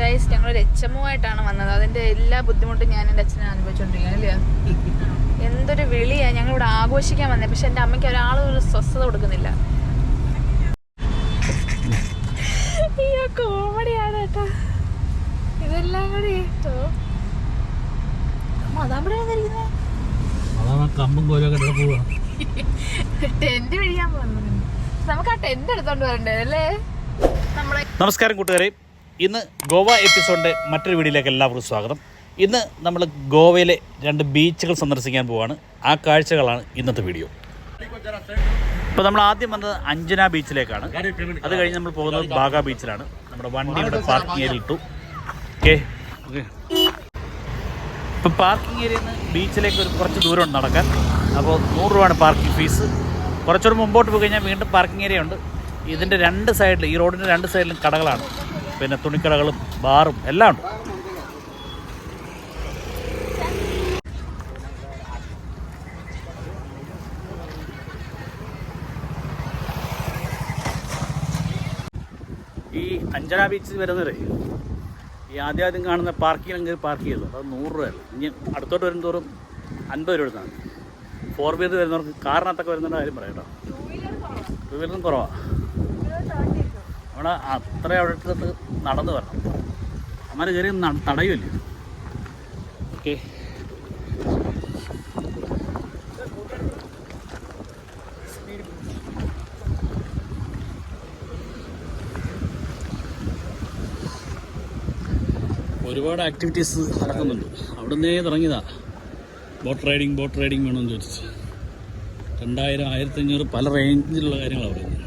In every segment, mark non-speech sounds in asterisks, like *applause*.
Guys ഞങ്ങളൊരു H M ആയിട്ടാണ് വന്നത്. അതിന്റെ എല്ലാ ബുദ്ധിമുട്ടും ഞാൻ എന്റെ അച്ഛനെ അനുഭവിച്ചോണ്ടിരിക്കുകയാണ് അല്ലേ? എന്തൊരു വിളിയാ. ഞങ്ങൾ ഇവിടെ ആഘോഷിക്കാൻ വന്നേ. പക്ഷെ എന്റെ അമ്മയ്ക്ക് ഒരാൾ ഒരു സ്വസ്ഥത കൊടുക്കുന്നില്ല. അയ്യോ കോമഡിയാണ് കേട്ടോ. ഇതെല്ലാം കൂടി കേട്ടോ ടെന്റ് പിടിക്കാൻ പോകുന്നത് നമുക്ക് ആ ടെന്റ് എടുത്തോണ്ട് വരണ്ടേ അല്ലേ? നമ്മളെ നമസ്കാരം കൂട്ടുകാരെ. ഇന്ന് ഗോവ എപ്പിസോഡിന്റെ മറ്റൊരു വീഡിയോയിലേക്ക് എല്ലാവർക്കും സ്വാഗതം. ഇന്ന് നമ്മൾ ഗോവയിലെ രണ്ട് ബീച്ചുകൾ സന്ദർശിക്കാൻ പോവാണ്. ആ കാഴ്ചകളാണ് ഇന്നത്തെ വീഡിയോ. ഇപ്പോൾ നമ്മൾ ആദ്യം വന്നത് അഞ്ജന ബീച്ചിലേക്കാണ്. അത് കഴിഞ്ഞ് നമ്മൾ പോകുന്നത് ബാഗ ബീച്ചിലാണ്. നമ്മുടെ വണ്ടി ഇവിടെ പാർക്കിംഗ് ഏരിയ ഇട്ടു. ഓക്കെ. ഓക്കെ. ഇപ്പോൾ പാർക്കിംഗ് നിന്ന് ബീച്ചിലേക്ക് ഒരു കുറച്ച് ദൂരമുണ്ട് നടക്കാൻ. അപ്പോൾ നൂറ് രൂപയാണ് പാർക്കിംഗ് ഫീസ്. കുറച്ചുകൂടെ മുമ്പോട്ട് പോയി കഴിഞ്ഞാൽ വീണ്ടും പാർക്കിംഗ് ഏരിയ ഉണ്ട്. ഇതിന്റെ രണ്ട് സൈഡിൽ ഈ റോഡിന്റെ രണ്ട് സൈഡിലും കടകളാണ്. പിന്നെ തുണിക്കടകളും ബാറും എല്ലാം ഉണ്ട്. ഈ അഞ്ചന ബീച്ച് വരുന്നത് ഈ ആദ്യം ആദ്യം കാണുന്ന പാർക്കിംഗ് പാർക്ക് ചെയ്തു. അത് നൂറ് രൂപയല്ല ഇനി അടുത്തോട്ട് വരും തോറും അൻപത് രൂപ എടുത്താണ് ഫോർ വീലർ വരുന്നവർക്ക് കാറിനകത്തൊക്കെ വരുന്നവരുടെ കാര്യം പറയാം കേട്ടോ. ടൂ വീലറും കുറവാണ് അവിടെ അത്ര അവിടെ നടന്നു വരണം. അമ്മ കയറി തടയുമല്ലേ ഓക്കെ. ഒരുപാട് ആക്ടിവിറ്റീസ് നടക്കുന്നുണ്ട്. അവിടുന്നേ തുടങ്ങിയതാ. ബോട്ട് റൈഡിങ് ബോട്ട് റൈഡിങ് വേണമെന്ന് ചോദിച്ചു. രണ്ടായിരം ആയിരത്തി അഞ്ഞൂറ് പല റേഞ്ചിലുള്ള കാര്യങ്ങളാണ് പറയുന്നത്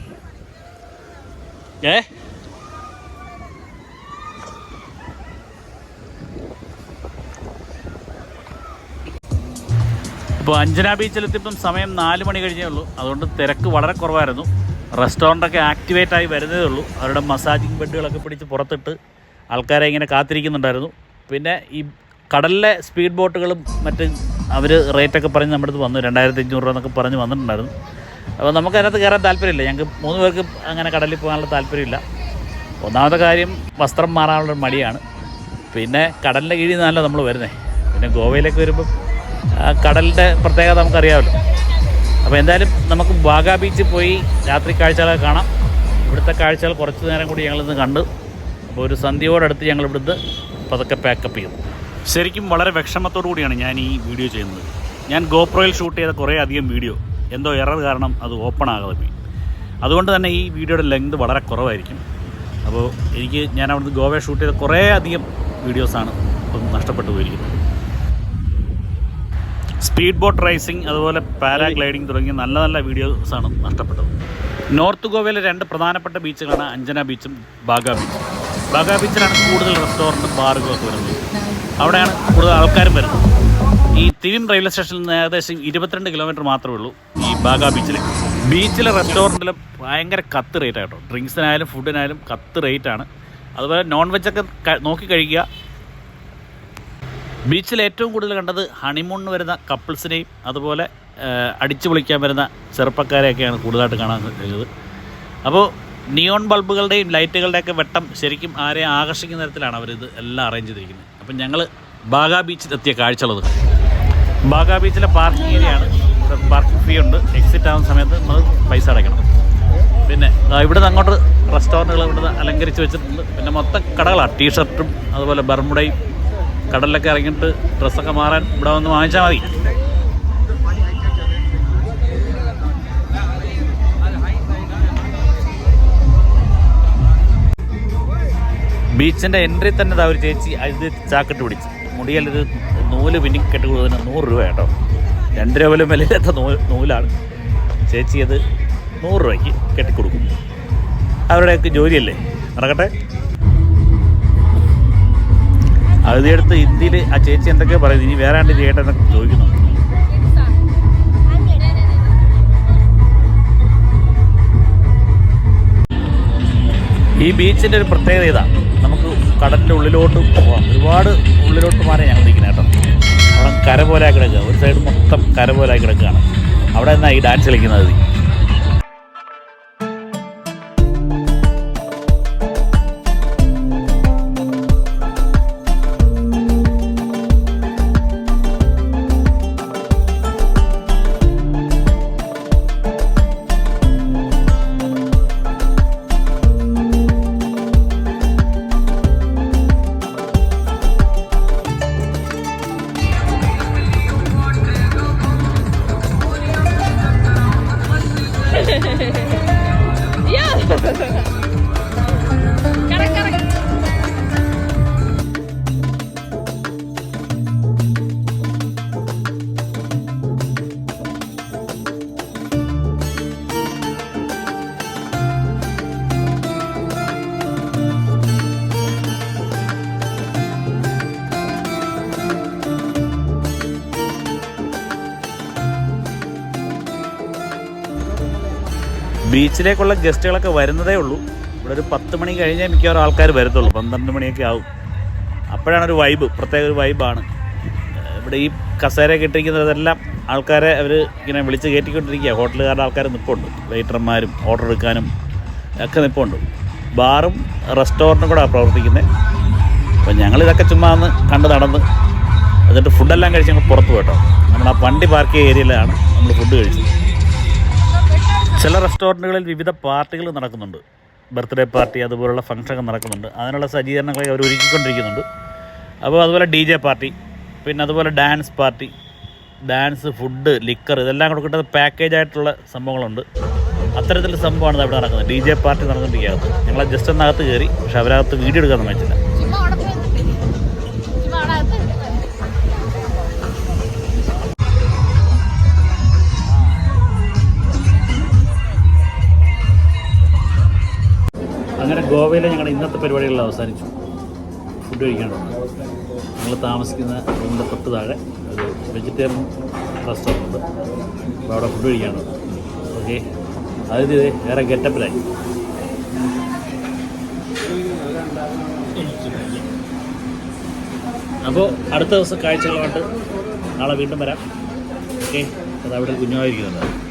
ഏ? ഇപ്പോൾ അഞ്ജന ബീച്ചിലെത്തിയപ്പം സമയം നാല് മണി കഴിഞ്ഞേ ഉള്ളൂ. അതുകൊണ്ട് തിരക്ക് വളരെ കുറവായിരുന്നു. റെസ്റ്റോറന്റൊക്കെ ആക്ടിവേറ്റ് ആയി വരുന്നതേ ഉള്ളൂ. അവരുടെ മസാജിങ് ബെഡുകളൊക്കെ പിടിച്ച് പുറത്തിട്ട് ആൾക്കാരെ ഇങ്ങനെ കാത്തിരിക്കുന്നുണ്ടായിരുന്നു. പിന്നെ ഈ കടലിലെ സ്പീഡ് ബോട്ടുകളും മറ്റ് അവർ റേറ്റൊക്കെ പറഞ്ഞ് നമ്മുടെ അടുത്ത് വന്നു. രണ്ടായിരത്തി അഞ്ഞൂറ് രൂപ എന്നൊക്കെ പറഞ്ഞ് വന്നിട്ടുണ്ടായിരുന്നു. അപ്പോൾ നമുക്ക് അതിനകത്ത് കയറാൻ താല്പര്യമില്ല. ഞങ്ങൾക്ക് മൂന്ന് പേർക്ക് അങ്ങനെ കടലിൽ പോകാനുള്ള താല്പര്യമില്ല. ഒന്നാമത്തെ കാര്യം വസ്ത്രം മാറാനുള്ള മടിയാണ്. പിന്നെ കടലിന്റെ കീഴിൽ നിന്നല്ല നമ്മൾ വരുന്നത് പിന്നെ ഗോവയിലേക്ക് വരുമ്പം ആ കടലിന്റെ പ്രത്യേകത നമുക്കറിയാമല്ലോ. അപ്പോൾ എന്തായാലും നമുക്ക് ബാഗ ബീച്ചിൽ പോയി രാത്രി കാഴ്ചകളൊക്കെ കാണാം. ഇവിടുത്തെ കാഴ്ചകൾ കുറച്ച് നേരം കൂടി ഞങ്ങളിന്ന് കണ്ടു. അപ്പോൾ ഒരു സന്ധ്യയോടടുത്ത് ഞങ്ങൾ ഇവിടുന്ന് പതുക്കെ പാക്കപ്പ് ചെയ്തു ശരിക്കും വളരെ വിഷമത്തോടു കൂടിയാണ് ഞാൻ ഈ വീഡിയോ ചെയ്യുന്നത്. ഞാൻ ഗോപ്രോയിൽ ഷൂട്ട് ചെയ്ത കുറേ അധികം വീഡിയോ. എന്തോ എറർ കാരണം അത് ഓപ്പൺ ആകാതെ പോയി. അതുകൊണ്ട് തന്നെ ഈ വീഡിയോയുടെ ലെങ്ത് വളരെ കുറവായിരിക്കും. അപ്പോൾ എനിക്ക് ഞാൻ അവിടുന്ന് ഗോവയെ ഷൂട്ട് ചെയ്ത കുറേ അധികം വീഡിയോസാണ് ഇപ്പം നഷ്ടപ്പെട്ടു പോയിരിക്കുന്നത്. സ്പീഡ് ബോട്ട് റൈസിങ് അതുപോലെ പാരാഗ്ലൈഡിങ് തുടങ്ങിയ നല്ല നല്ല വീഡിയോസ് ആണ് നഷ്ടപ്പെട്ടത്. നോർത്ത് ഗോവയിലെ രണ്ട് പ്രധാനപ്പെട്ട ബീച്ചുകളാണ് അഞ്ജന ബീച്ചും ബാഗ ബീച്ചും. ബാഗ ബീച്ചിലാണ് കൂടുതൽ റെസ്റ്റോറന്റും ബാറുകളൊക്കെ വരുന്നത്. അവിടെയാണ് കൂടുതൽ ആൾക്കാരും വരുന്നത്. ഈ തിരിം റെയിൽവേ സ്റ്റേഷനിൽ നിന്ന് ഏകദേശം ഇരുപത്തിരണ്ട് കിലോമീറ്റർ മാത്രമേ ഉള്ളൂ ഈ ബാഗ ബീച്ചിൽ ബീച്ചിലെ റെസ്റ്റോറന്റിൽ ഭയങ്കര കത്ത് റേറ്റ് ആട്ടോ. ഡ്രിങ്ക്സിനായാലും ഫുഡിനായാലും കത്ത് റേറ്റാണ് അതുപോലെ നോൺ വെജൊക്കെ നോക്കി കഴിക്കുക. ബീച്ചിൽ ഏറ്റവും കൂടുതൽ കണ്ടത് ഹണിമൂണിന് വരുന്ന കപ്പിൾസിനെയും അതുപോലെ അടിച്ചു പൊളിക്കാൻ വരുന്ന ചെറുപ്പക്കാരെയൊക്കെയാണ് കൂടുതലായിട്ട് കാണാൻ കഴിഞ്ഞത്. അപ്പോൾ നിയോൺ ബൾബുകളുടെയും ലൈറ്റുകളുടെയൊക്കെ വെട്ടം ശരിക്കും ആരെ ആകർഷിക്കുന്ന തരത്തിലാണ് അവരിത് എല്ലാം അറേഞ്ച് ചെയ്തിരിക്കുന്നത്. അപ്പം ഞങ്ങൾ ബാഗാ ബീച്ചിൽ എത്തിയ കാഴ്ചയുള്ളത് ബാഗ ബീച്ചിലെ പാർക്കിംഗ് ഏരിയയാണ്. പാർക്കിംഗ് ഫീ ഉണ്ട്. എക്സിറ്റ് ആകുന്ന സമയത്ത് നമ്മൾ പൈസ അടയ്ക്കണം. പിന്നെ ഇവിടെ നിന്ന് അങ്ങോട്ട് റെസ്റ്റോറന്റുകൾ ഇവിടുന്ന് അലങ്കരിച്ച് വെച്ചിട്ടുണ്ട്. പിന്നെ മൊത്തം കടകളാണ് ടീഷർട്ടും അതുപോലെ ബർമുടയും കടലിലൊക്കെ ഇറങ്ങിയിട്ട് ഡ്രസ്സൊക്കെ മാറാൻ ഇവിടെ വന്ന് വാങ്ങിച്ചാൽ മതി. ബീച്ചിന്റെ എൻട്രി തന്നെ ദാ ഒരു ചേച്ചി അത് ചാക്കിട്ട് പിടിച്ച്. മുടിയിൽ നൂൽ പിന്നെ കെട്ടി കൊടുത്തതിന് നൂറ് രൂപ കേട്ടോ. രണ്ട് രൂപ പോലും വിലയില്ലാത്ത നൂ നൂലാണ്. ചേച്ചി അത് നൂറ് രൂപയ്ക്ക് കെട്ടിക്കൊടുക്കും. അവരുടെയൊക്കെ ജോലിയല്ലേ? നടക്കട്ടെ. അതിനടുത്ത് ഹിന്ദിയിൽ ആ ചേച്ചി എന്തൊക്കെയാ പറയുന്നത്? ഇനി വേറെ ആണ്ട് ചെയ്യട്ടെ എന്നൊക്കെ ചോദിക്കുന്നു. ഈ ബീച്ചിന്റെ ഒരു പ്രത്യേകത ഇതാ. നമുക്ക് കടലിന്റെ ഉള്ളിലോട്ട് പോവാം. ഒരുപാട് ഉള്ളിലോട്ട് മാറി ഞങ്ങൾ നിൽക്കുന്നത് കേട്ടോ. അവിടെ കര പോലെ കിടക്കുക. ഒരു സൈഡ് മൊത്തം കര പോലെ കിടക്കുകയാണ്. അവിടെ നിന്നാണ് ഈ ഡാൻസ് കളിക്കുന്നത്. Yeah. *laughs* ബീച്ചിലേക്കുള്ള ഗസ്റ്റുകളൊക്കെ വരുന്നതേ ഉള്ളൂ. ഇവിടെ ഒരു പത്ത് മണി കഴിഞ്ഞാൽ മിക്കവാറും ആൾക്കാർ വരത്തുള്ളൂ. പന്ത്രണ്ട് മണിയൊക്കെ ആവും. അപ്പോഴാണ് ഒരു വൈബ് പ്രത്യേക ഒരു വൈബാണ് ഇവിടെ ഈ കസേര ഇട്ടിരിക്കുന്നതെല്ലാം ആൾക്കാരെ അവർ ഇങ്ങനെ വിളിച്ച് കയറ്റിക്കൊണ്ടിരിക്കുക. ഹോട്ടലുകാരുടെ ആൾക്കാർ നിൽപ്പുണ്ട് വെയിറ്റർമാരും ഓർഡർ എടുക്കാനും ഒക്കെ നിൽപ്പുണ്ട് ബാറും റെസ്റ്റോറന്റും കൂടെ പ്രവർത്തിക്കുന്നത് അപ്പം ഞങ്ങളിതൊക്കെ ചുമ്മാ ഒന്ന് കണ്ട് നടന്ന് എന്നിട്ട് ഫുഡെല്ലാം കഴിച്ച് ഞങ്ങൾ പുറത്ത് പോയിട്ടോ നമ്മൾ ആ വണ്ടി പാർക്ക് ചെയ്ത ഏരിയയിലാണ് നമ്മൾ ഫുഡ് കഴിച്ചത്. ചില റെസ്റ്റോറന്റുകളിൽ വിവിധ പാർട്ടികൾ നടക്കുന്നുണ്ട്. ബർത്ത്ഡേ പാർട്ടി അതുപോലുള്ള ഫംഗ്ഷനൊക്കെ നടക്കുന്നുണ്ട്. അതിനുള്ള സജ്ജീകരണങ്ങളൊക്കെ അവർ ഒരുക്കിക്കൊണ്ടിരിക്കുന്നുണ്ട്. അപ്പോൾ അതുപോലെ ഡി ജെ പാർട്ടി പിന്നെ അതുപോലെ dance party dance food liquor ഇതെല്ലാം കൂടെ കിട്ടുന്ന പാക്കേജ് ആയിട്ടുള്ള സംഭവങ്ങളുണ്ട്. അത്തരത്തിലുള്ള സംഭവമാണ് അവിടെ നടക്കുന്നത്. ഡി ജെ പാർട്ടി നടന്നുകൊണ്ടിരിക്കുന്നത്. ഞങ്ങൾ ജസ്റ്റ് ഒന്നകത്ത് കയറി പക്ഷെ അവരകത്ത് വീഡിയോ എടുക്കാൻ വെച്ചില്ല ഗോവയിലെ ഞങ്ങളുടെ ഇന്നത്തെ പരിപാടികൾ അവസാനിച്ചു. ഫുഡ് കഴിക്കാനുണ്ട്. ഞങ്ങൾ താമസിക്കുന്ന റൂമിന്റെ തൊട്ട് താഴെ ഒരു വെജിറ്റേറിയൻ റെസ്റ്റോറന്റ് ഉണ്ട് അപ്പോൾ അവിടെ ഫുഡ് കഴിക്കാനുണ്ട്. ഓക്കെ. അതായത് വേറെ ഗെറ്റപ്പിലായി. അപ്പോൾ അടുത്ത ദിവസം കാഴ്ചകളുമായിട്ട് നാളെ വീണ്ടും വരാം. ഓക്കെ. അത് അവിടെ കുഞ്ഞുമായിരിക്കുന്നുണ്ട്.